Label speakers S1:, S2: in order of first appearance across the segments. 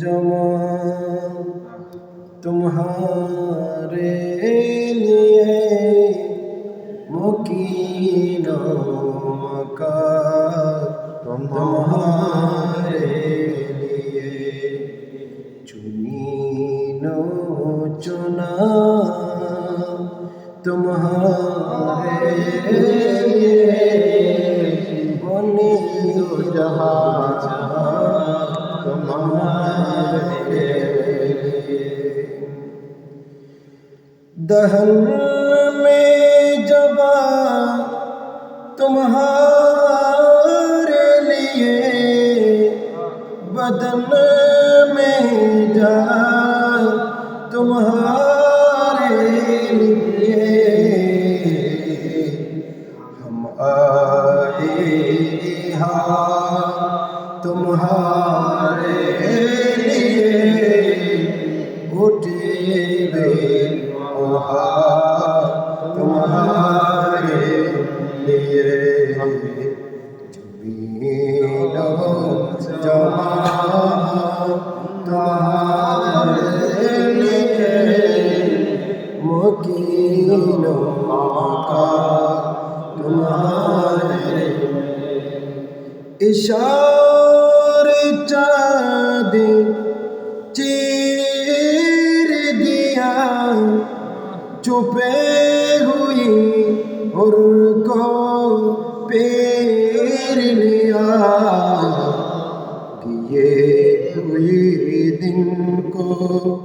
S1: जमा तुम्हारे लिए मुकीनो मका तुम्हारे लिए चुनीनो चुना तुम्हारे लिए बनी जहाँ दहन में जबा तुम्हारे लिए, बदन में जा तुम्हारे लिए। हम आए तुम्हारे लिए, उठे উপহার তোমারে নিয়ে জমা তোমারে নিয়ে মকিন আকা তোমারে ইশার پہ ہوئی اور کو پیر لیا یہ ہوئی دن کو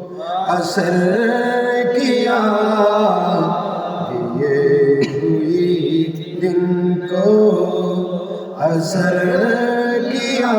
S1: اثر کیا۔ یہ ہوئی دن کو اثر کیا۔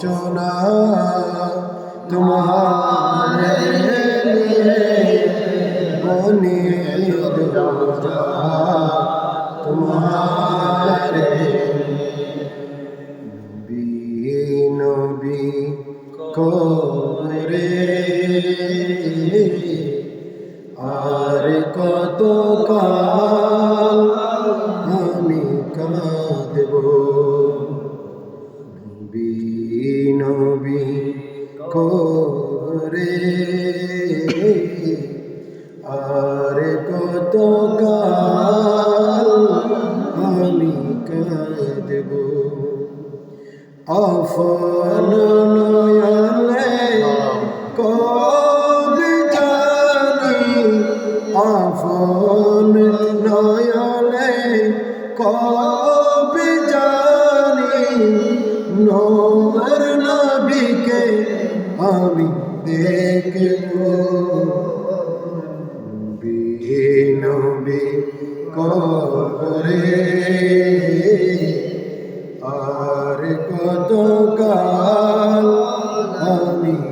S1: चुना तुम्हारे लिए बने तुम्हारे করে। আর কত আমি কাঁদব? জানি আফন নয়নে কবে আমি দেখব। বিনবি কবরে। আর কত কাল আমি